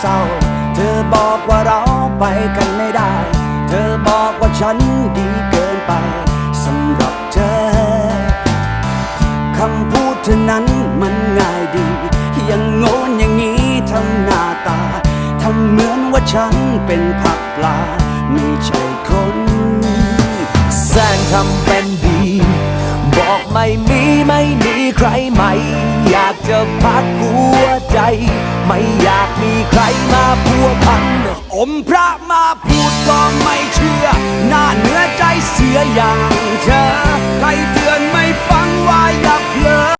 เศร้า เธอบอกว่าเราไปกันไม่ได้ เธอบอกว่าฉันดีเกินไปสำหรับเธอคำพูดเธอนั้นมันง่ายดี ยังโง่นอย่างนี้ทำหน้าตาทำเหมือนว่าฉันเป็นผักปลา ไม่ใช่คนแสงทำเป็นดี บอกไม่มีไม่มีใครใหม่ อยากจะพักหัว ใจ ไม่อยากมีใครมาพัวพัน อมพระมาพูดก็ไม่เชื่อ หน้าเนื้อใจเสียอย่าง